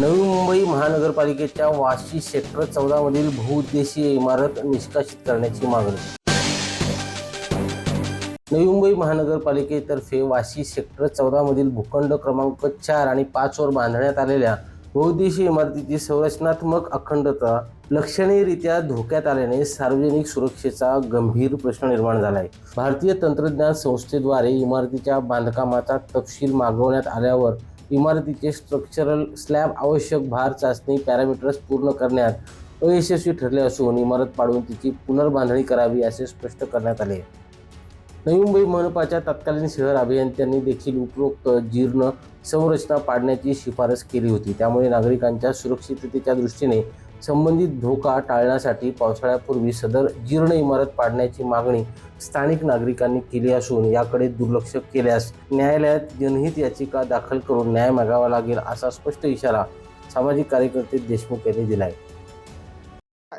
नवी मुंबई महानगरपालिकेच्या वाशी सेक्टर चौदामधील बहुउद्देशीय इमारत निष्कासित करण्याची मागणी. नवी मुंबई महानगरपालिकेतर्फे वाशी सेक्टर चौदामधील भूखंड क्रमांक चार आणि पाचवर बांधण्यात आलेल्या बहुउद्देशीय इमारतीची संरचनात्मक अखंडता लक्षणीयरित्या धोक्यात आल्याने सार्वजनिक सुरक्षेचा गंभीर प्रश्न निर्माण झाला आहे भारतीय तंत्रज्ञान संस्थेद्वारे इमारतीच्या बांधकामाचा तपशील मागवण्यात आल्यावर इमारतीचे स्ट्रक्चरल स्लॅब आवश्यक भार चाचणी पॅरामीटर्स पूर्ण करण्यात अयशस्वी ठरले असून इमारत पाडून तिची पुनर्बांधणी करावी असे स्पष्ट करण्यात आले. नवी मुंबई मनपाच्या तत्कालीन शहर अभियंत्यांनी देखील उपरोक्त जीर्ण संरचना पाडण्याची शिफारस केली होती. त्यामुळे नागरिकांच्या सुरक्षिततेच्या दृष्टीने संबंधित धोका टाळण्यासाठी पावसाळ्यापूर्वी सदर जीर्ण इमारत पाडण्याची मागणी स्थानिक नागरिकांनी केली असून याकडे दुर्लक्ष केल्यास न्यायालयात जनहित याचिका दाखल करून न्याय मागावा लागेल असा स्पष्ट इशारा सामाजिक कार्यकर्ते देशमुख यांनी दिला आहे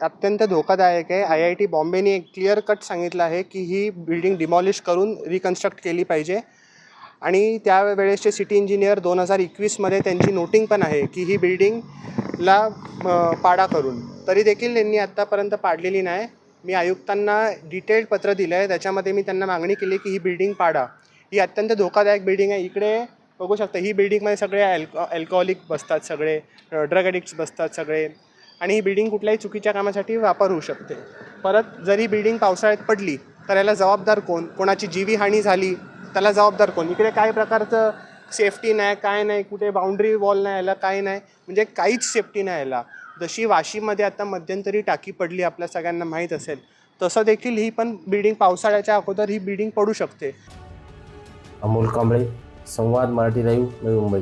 अत्यंत धोकादायक आहे. आय आय टी बॉम्बेने एक क्लिअर कट सांगितलं आहे की ही बिल्डिंग डिमॉलिश करून रिकन्स्ट्रक्ट केली पाहिजे. आणि त्यावेळेसचे सिटी इंजिनियर दोन हजार एकवीसमध्ये त्यांची नोटिंग पण आहे की ही बिल्डिंगला पाडा करून. तरी देखील त्यांनी आत्तापर्यंत पाडलेली नाही. मी आयुक्तांना डिटेल्ड पत्र दिलं आहे त्याच्यामध्ये मी त्यांना मागणी केली की ही बिल्डिंग पाडा. ही अत्यंत धोकादायक बिल्डिंग आहे. इकडे बघू शकता ही बिल्डिंगमध्ये सगळे अल्को अल्कोहोलिक बसतात सगळे ड्रग ॲडिक्ट्स बसतात सगळे. आणि ही बिल्डिंग कुठल्याही चुकीच्या कामासाठी वापर होऊ शकते. परत जरी बिल्डिंग पावसाळ्यात पडली तर याला जबाबदार कोण? कोणाची जीवीहानी झाली त्याला जबाबदार कोण? इकडे काय प्रकारचं सेफ्टी नाही काय नाही कुठे बाउंड्री वॉल नाही याला काय नाही. म्हणजे काहीच सेफ्टी नाही याला. जशी वाशीमध्ये आता मध्यंतरी टाकी पडली आपल्या सगळ्यांना माहीत असेल तसं देखील ही पण बिल्डिंग पावसाळ्याच्या अगोदर ही बिल्डिंग पडू शकते. अमोल कांबळे संवाद मराठी लाईव्ह नवी मुंबई.